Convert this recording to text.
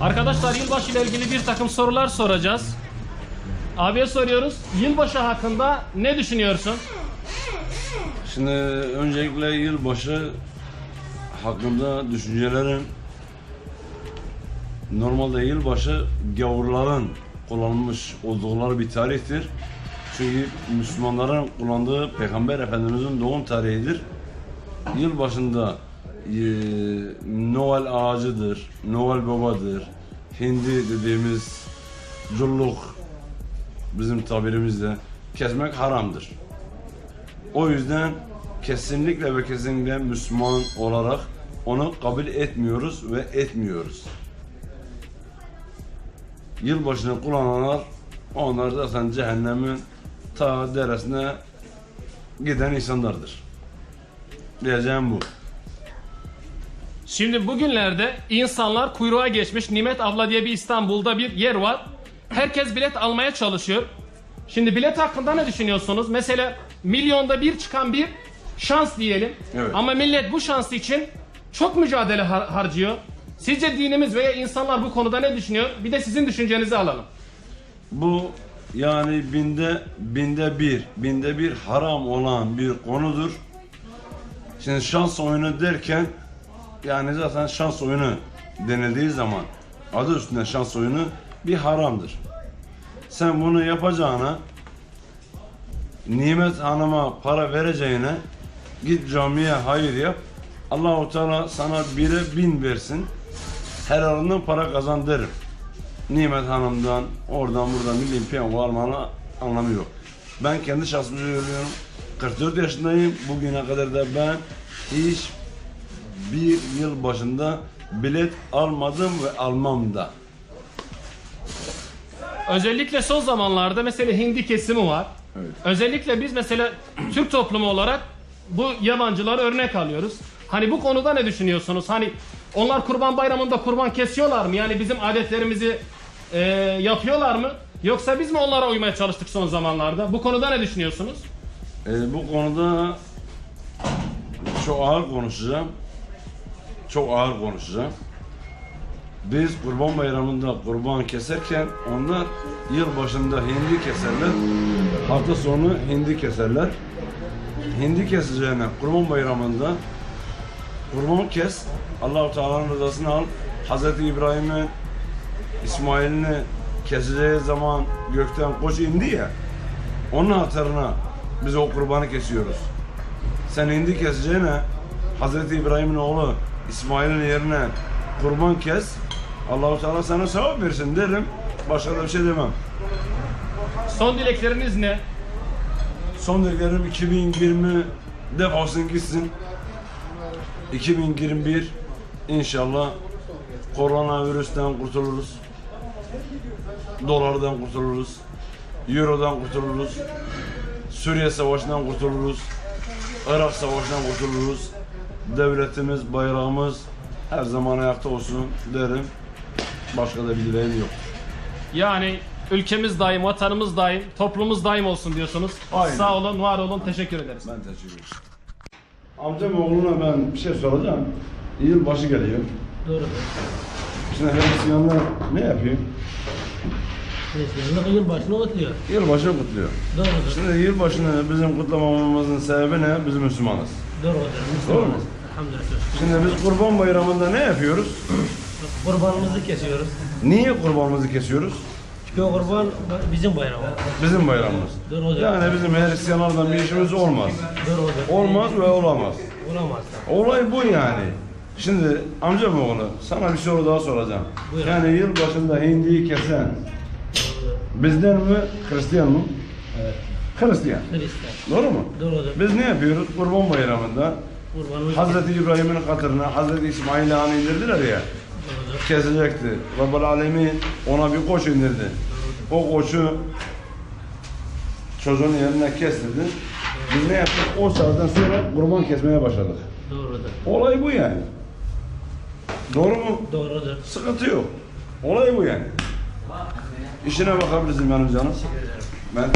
Arkadaşlar yılbaşı ile ilgili bir takım sorular soracağız. Abiye soruyoruz. Yılbaşı hakkında ne düşünüyorsun? Şimdi öncelikle yılbaşı hakkında düşüncelerim normalde yılbaşı gavurların kullanmış oldukları bir tarihtir. Çünkü Müslümanların kullandığı Peygamber Efendimizin doğum tarihidir. Yılbaşında e, Noel ağacıdır, Noel babadır, hindi dediğimiz culluk bizim tabirimizde kesmek haramdır. O yüzden kesinlikle ve kesinlikle Müslüman olarak onu kabul etmiyoruz ve etmiyoruz. Yılbaşını kullananlar onlar zaten cehennemin ta deresine giden insanlardır. Diyeceğim bu. Şimdi bugünlerde insanlar kuyruğa geçmiş. Nimet Abla diye bir İstanbul'da bir yer var. Herkes bilet almaya çalışıyor. Şimdi bilet hakkında ne düşünüyorsunuz? Mesela milyonda bir çıkan bir şans diyelim. Evet. Ama millet bu şans için çok mücadele har- harcıyor. Sizce dinimiz veya insanlar bu konuda ne düşünüyor? Bir de sizin düşüncenizi alalım. Bu yani binde binde bir, binde bir haram olan bir konudur. Şimdi şans oyunu derken yani zaten şans oyunu denildiği zaman adı üstünde şans oyunu bir haramdır. Sen bunu yapacağına Nimet Hanım'a para vereceğine git camiye hayır yap. Allahu Teala sana bire bin versin. Helalinden para kazan derim. Nimet Hanım'dan, oradan buradan milli piyango almanın anlamı yok. Ben kendi şahsımı söylüyorum. 44 yaşındayım. Bugüne kadar da ben hiç bir yıl başında bilet almadım ve almam da. Özellikle son zamanlarda mesela hindi kesimi var. Evet. Özellikle biz mesela Türk toplumu olarak bu yabancıları örnek alıyoruz. Hani bu konuda ne düşünüyorsunuz? Hani onlar kurban bayramında kurban kesiyorlar mı? Yani bizim adetlerimizi e, yapıyorlar mı? Yoksa biz mi onlara uymaya çalıştık son zamanlarda? Bu konuda ne düşünüyorsunuz? Ee, bu konuda çok ağır konuşacağım. Çok ağır konuşacağım. Biz Kurban Bayramı'nda kurban keserken onlar yıl başında hindi keserler. Hafta sonu hindi keserler. Hindi keseceğine Kurban Bayramı'nda kurban kes. Allahu Teala'nın rızasını al. Hazreti İbrahim'in İsmail'ini keseceği zaman gökten koç indi ya. Onun hatırına biz o kurbanı kesiyoruz. Sen hindi keseceğine Hazreti İbrahim'in oğlu İsmail'in yerine kurban kes. Allahu Teala sana sevap versin derim. Başka da bir şey demem. Son dilekleriniz ne? Son dileklerim 2020 defasın gitsin. 2021 inşallah koronavirüsten kurtuluruz. Dolardan kurtuluruz. Euro'dan kurtuluruz. Suriye Savaşı'ndan kurtuluruz. Irak Savaşı'ndan kurtuluruz. Devletimiz, bayrağımız her zaman ayakta olsun derim. Başka da bir dileğim yok. Yani ülkemiz daim, vatanımız daim, toplumumuz daim olsun diyorsunuz. Aynen. Sağ olun, var olun, teşekkür ederiz. Ben teşekkür ederim. Amcam oğluna ben bir şey soracağım. Yılbaşı geliyor. Doğru. Şimdi Hristiyanlar ne yapıyor? Hristiyanlık yılbaşını kutluyor. Yılbaşı kutluyor. Doğrudur. Şimdi yılbaşını bizim kutlamamamızın sebebi ne? Biz Müslümanız. Doğrudur. Doğru mu? Elhamdülillah. Şimdi biz kurban bayramında ne yapıyoruz? Kurbanımızı kesiyoruz. Niye kurbanımızı kesiyoruz? Çünkü kurban bizim bayramımız. Bizim bayramımız. Doğrudur. Yani bizim Hristiyanlardan bir işimiz olmaz. Doğrudur. Olmaz ve olamaz. Olamaz. Olay bu yani. Şimdi amcam oğlu sana bir soru daha soracağım. Buyur. Yani yılbaşında hindiyi kesen bizden mi Hristiyan mı? Evet. Hristiyan. Hristiyan. Doğru mu? Doğrudur. Biz ne yapıyoruz? Kurban bayramında Hazreti İbrahim'in hatırına Hazreti İsmail Han'ı indirdiler ya kesecekti. Rabbel Alemin ona bir koç indirdi. O koçu çocuğun yerine kestirdi. Biz ne yaptık? O saatten sonra kurban kesmeye başladık. Doğrudur. Olay bu yani. Doğru mu? Doğrudur. Sıkıntı yok. Olay bu yani. İşine bakabilirsin benim canım. Teşekkür ederim. Ben